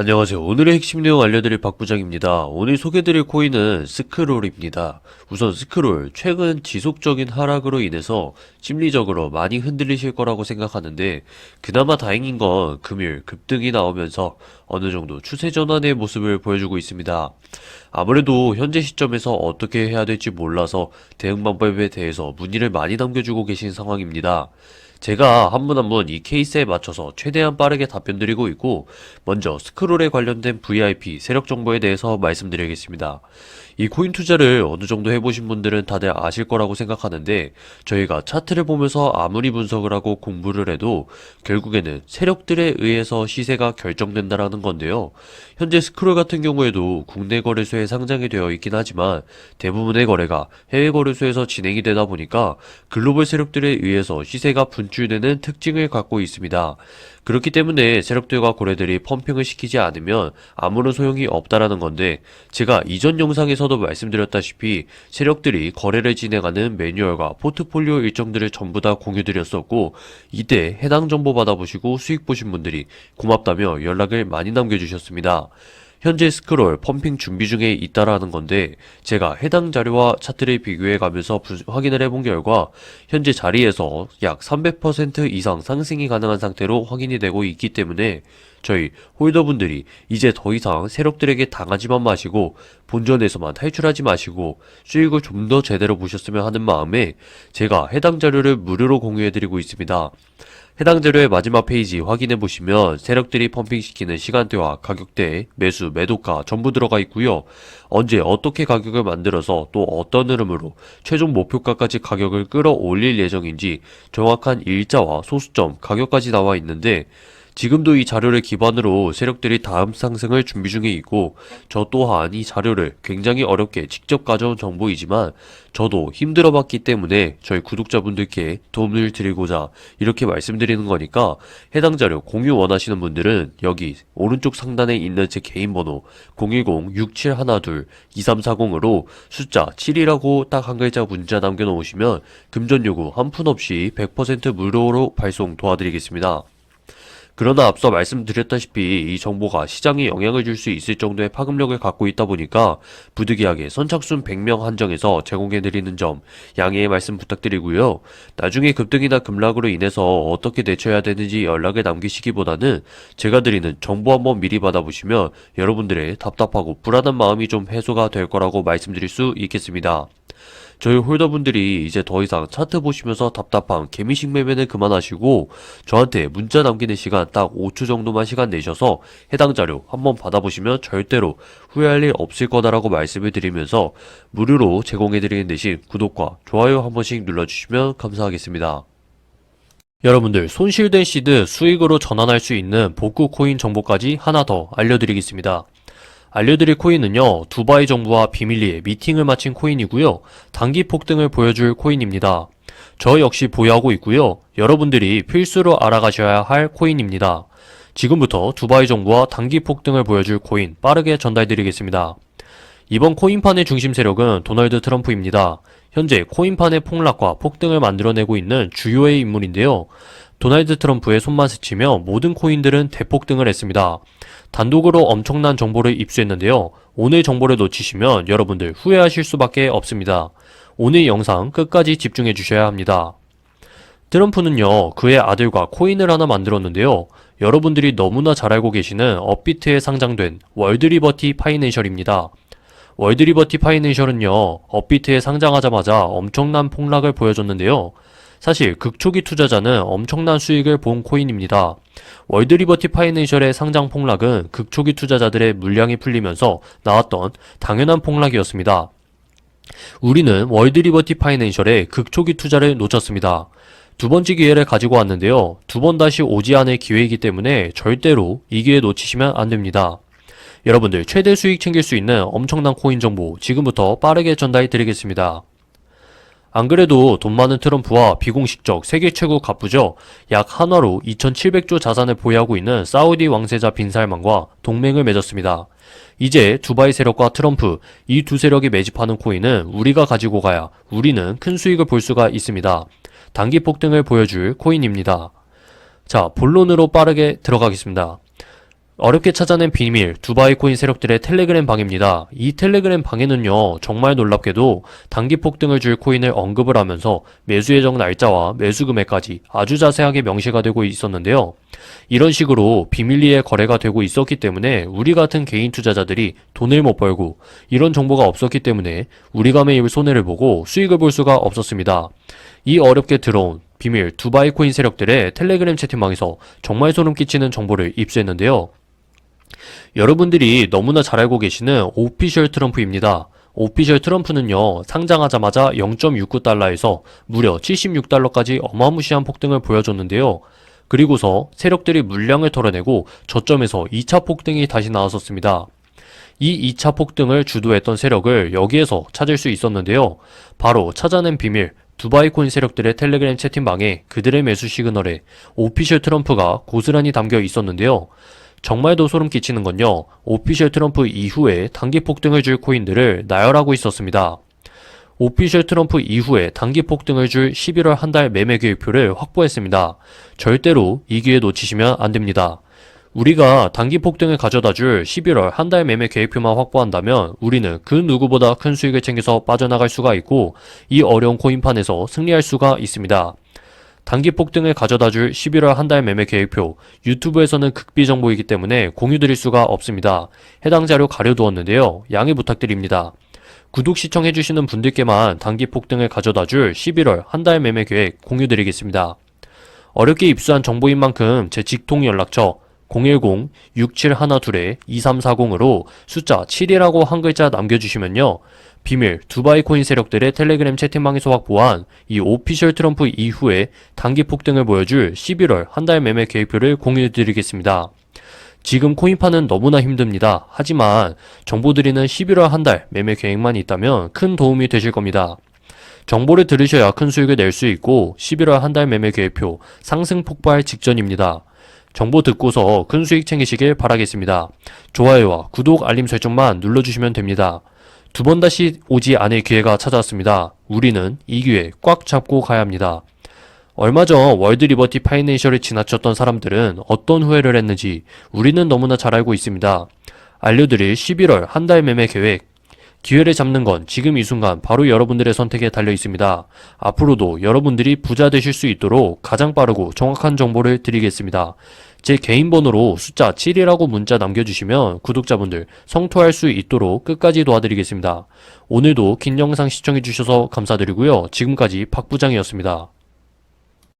안녕하세요. 오늘의 핵심 내용 알려드릴 박 부장입니다. 오늘 소개드릴 코인은 스크롤입니다. 우선 스크롤, 최근 지속적인 하락으로 인해서 심리적으로 많이 흔들리실 거라고 생각하는데, 그나마 다행인 건 금일 급등이 나오면서 어느 정도 추세 전환의 모습을 보여주고 있습니다. 아무래도 현재 시점에서 어떻게 해야 될지 몰라서 대응 방법에 대해서 문의를 많이 남겨주고 계신 상황입니다. 제가 한 분 한 분 이 케이스에 맞춰서 최대한 빠르게 답변 드리고 있고, 먼저 스크롤에 관련된 VIP 세력 정보에 대해서 말씀드리겠습니다. 이 코인 투자를 어느 정도 해보신 분들은 다들 아실 거라고 생각하는데, 저희가 차트를 보면서 아무리 분석을 하고 공부를 해도 결국에는 세력들에 의해서 시세가 결정된다라는 건데요. 현재 스크롤 같은 경우에도 국내 거래소에 상장이 되어 있긴 하지만 대부분의 거래가 해외 거래소에서 진행이 되다 보니까 글로벌 세력들에 의해서 시세가 분 출되는 특징을 갖고 있습니다. 그렇기 때문에 세력들과 거래들이 펌핑을 시키지 않으면 아무런 소용이 없다라는 건데 제가 이전 영상에서도 말씀드렸다시피 세력들이 거래를 진행하는 매뉴얼과 포트폴리오 일정들을 전부 다 공유드렸었고 이때 해당 정보 받아보시고 수익 보신 분들이 고맙다며 연락을 많이 남겨주셨습니다. 현재 스크롤 펌핑 준비 중에 있다라는 건데 제가 해당 자료와 차트를 비교해 가면서 분- 확인을 해본 결과 현재 자리에서 약 300% 이상 상승이 가능한 상태로 확인이 되고 있기 때문에 저희 홀더분들이 이제 더 이상 세력들에게 당하지만 마시고 본전에서만 탈출하지 마시고 수익을 좀 더 제대로 보셨으면 하는 마음에 제가 해당 자료를 무료로 공유해드리고 있습니다. 해당 자료의 마지막 페이지 확인해 보시면 세력들이 펌핑시키는 시간대와 가격대, 매수, 매도가 전부 들어가 있고요. 언제 어떻게 가격을 만들어서 또 어떤 흐름으로 최종 목표가까지 가격을 끌어올릴 예정인지 정확한 일자와 소수점, 가격까지 나와 있는데 지금도 이 자료를 기반으로 세력들이 다음 상승을 준비 중에 있고 저 또한 이 자료를 굉장히 어렵게 직접 가져온 정보이지만 저도 힘들어 봤기 때문에 저희 구독자분들께 도움을 드리고자 이렇게 말씀드리는 거니까 해당 자료 공유 원하시는 분들은 여기 오른쪽 상단에 있는 제 개인 번호 010-6712-2340으로 숫자 7이라고 딱 한 글자 문자 남겨놓으시면 금전 요구 한 푼 없이 100% 무료로 발송 도와드리겠습니다. 그러나 앞서 말씀드렸다시피 이 정보가 시장에 영향을 줄 수 있을 정도의 파급력을 갖고 있다 보니까 부득이하게 선착순 100명 한정해서 제공해드리는 점 양해의 말씀 부탁드리고요. 나중에 급등이나 급락으로 인해서 어떻게 대처해야 되는지 연락을 남기시기보다는 제가 드리는 정보 한번 미리 받아보시면 여러분들의 답답하고 불안한 마음이 좀 해소가 될 거라고 말씀드릴 수 있겠습니다. 저희 홀더분들이 이제 더 이상 차트 보시면서 답답한 개미식 매매는 그만하시고 저한테 문자 남기는 시간 딱 5초 정도만 시간 내셔서 해당 자료 한번 받아보시면 절대로 후회할 일 없을 거다라고 말씀을 드리면서 무료로 제공해드리는 대신 구독과 좋아요 한 번씩 눌러주시면 감사하겠습니다. 여러분들 손실된 시드 수익으로 전환할 수 있는 복구 코인 정보까지 하나 더 알려드리겠습니다. 알려드릴 코인은요, 두바이 정부와 비밀리에 미팅을 마친 코인이고요, 단기 폭등을 보여줄 코인입니다. 저 역시 보유하고 있고요, 여러분들이 필수로 알아가셔야 할 코인입니다. 지금부터 두바이 정부와 단기 폭등을 보여줄 코인 빠르게 전달드리겠습니다. 이번 코인판의 중심 세력은 도널드 트럼프입니다. 현재 코인판의 폭락과 폭등을 만들어내고 있는 주요의 인물인데요. 도널드 트럼프의 손만 스치며 모든 코인들은 대폭등을 했습니다. 단독으로 엄청난 정보를 입수했는데요. 오늘 정보를 놓치시면 여러분들 후회하실 수밖에 없습니다. 오늘 영상 끝까지 집중해 주셔야 합니다. 트럼프는요, 그의 아들과 코인을 하나 만들었는데요. 여러분들이 너무나 잘 알고 계시는 업비트에 상장된 월드리버티 파이낸셜입니다. 월드리버티 파이낸셜은요, 업비트에 상장하자마자 엄청난 폭락을 보여줬는데요. 사실 극초기 투자자는 엄청난 수익을 본 코인입니다. 월드리버티 파이낸셜의 상장 폭락은 극초기 투자자들의 물량이 풀리면서 나왔던 당연한 폭락이었습니다. 우리는 월드리버티 파이낸셜의 극초기 투자를 놓쳤습니다. 두 번째 기회를 가지고 왔는데요. 두 번 다시 오지 않을 기회이기 때문에 절대로 이 기회 놓치시면 안 됩니다. 여러분들 최대 수익 챙길 수 있는 엄청난 코인 정보 지금부터 빠르게 전달해 드리겠습니다. 안 그래도 돈 많은 트럼프와 비공식적 세계 최고 갑부죠. 약 한화로 2,700조 자산을 보유하고 있는 사우디 왕세자 빈살만과 동맹을 맺었습니다. 이제 두바이 세력과 트럼프 이 두 세력이 매집하는 코인은 우리가 가지고 가야 우리는 큰 수익을 볼 수가 있습니다. 단기 폭등을 보여줄 코인입니다. 자, 본론으로 빠르게 들어가겠습니다. 어렵게 찾아낸 비밀 두바이 코인 세력들의 텔레그램 방입니다. 이 텔레그램 방에는요, 정말 놀랍게도 단기 폭등을 줄 코인을 언급을 하면서 매수 예정 날짜와 매수 금액까지 아주 자세하게 명시가 되고 있었는데요. 이런 식으로 비밀리에 거래가 되고 있었기 때문에 우리 같은 개인 투자자들이 돈을 못 벌고 이런 정보가 없었기 때문에 우리가 매일 손해를 보고 수익을 볼 수가 없었습니다. 이 어렵게 들어온 비밀 두바이 코인 세력들의 텔레그램 채팅방에서 정말 소름 끼치는 정보를 입수했는데요. 여러분들이 너무나 잘 알고 계시는 오피셜 트럼프입니다. 오피셜 트럼프는요, 상장하자마자 0.69달러에서 무려 76달러까지 어마무시한 폭등을 보여줬는데요. 그리고서 세력들이 물량을 털어내고 저점에서 2차 폭등이 다시 나왔었습니다. 이 2차 폭등을 주도했던 세력을 여기에서 찾을 수 있었는데요. 바로 찾아낸 비밀, 두바이 코인 세력들의 텔레그램 채팅방에 그들의 매수 시그널에 오피셜 트럼프가 고스란히 담겨 있었는데요. 정말 더 소름 끼치는 건요, 오피셜 트럼프 이후에 단기 폭등을 줄 코인들을 나열하고 있었습니다. 오피셜 트럼프 이후에 단기 폭등을 줄 11월 한 달 매매 계획표를 확보했습니다. 절대로 이 기회 놓치시면 안 됩니다. 우리가 단기 폭등을 가져다 줄 11월 한 달 매매 계획표만 확보한다면 우리는 그 누구보다 큰 수익을 챙겨서 빠져나갈 수가 있고 이 어려운 코인판에서 승리할 수가 있습니다. 단기 폭등을 가져다 줄 11월 한 달 매매 계획표 유튜브에서는 극비 정보이기 때문에 공유 드릴 수가 없습니다. 해당 자료 가려두었는데요. 양해 부탁드립니다. 구독 시청해주시는 분들께만 단기 폭등을 가져다 줄 11월 한 달 매매 계획 공유 드리겠습니다. 어렵게 입수한 정보인 만큼 제 직통 연락처 010-6712-2340으로 숫자 7이라고 한 글자 남겨주시면요. 비밀 두바이 코인 세력들의 텔레그램 채팅방에서 확보한 이 오피셜 트럼프 이후에 단기 폭등을 보여줄 11월 한 달 매매 계획표를 공유해드리겠습니다. 지금 코인파는 너무나 힘듭니다. 하지만 정보 드리는 11월 한 달 매매 계획만 있다면 큰 도움이 되실 겁니다. 정보를 들으셔야 큰 수익을 낼 수 있고 11월 한 달 매매 계획표 상승 폭발 직전입니다. 정보 듣고서 큰 수익 챙기시길 바라겠습니다. 좋아요와 구독 알림 설정만 눌러주시면 됩니다. 두 번 다시 오지 않을 기회가 찾아왔습니다. 우리는 이 기회 꽉 잡고 가야 합니다. 얼마 전 월드 리버티 파이낸셜을 지나쳤던 사람들은 어떤 후회를 했는지 우리는 너무나 잘 알고 있습니다. 알려드릴 11월 한 달 매매 계획. 기회를 잡는 건 지금 이 순간 바로 여러분들의 선택에 달려 있습니다. 앞으로도 여러분들이 부자 되실 수 있도록 가장 빠르고 정확한 정보를 드리겠습니다. 제 개인 번호로 숫자 7이라고 문자 남겨주시면 구독자분들 성토할 수 있도록 끝까지 도와드리겠습니다. 오늘도 긴 영상 시청해주셔서 감사드리고요. 지금까지 박 부장이었습니다.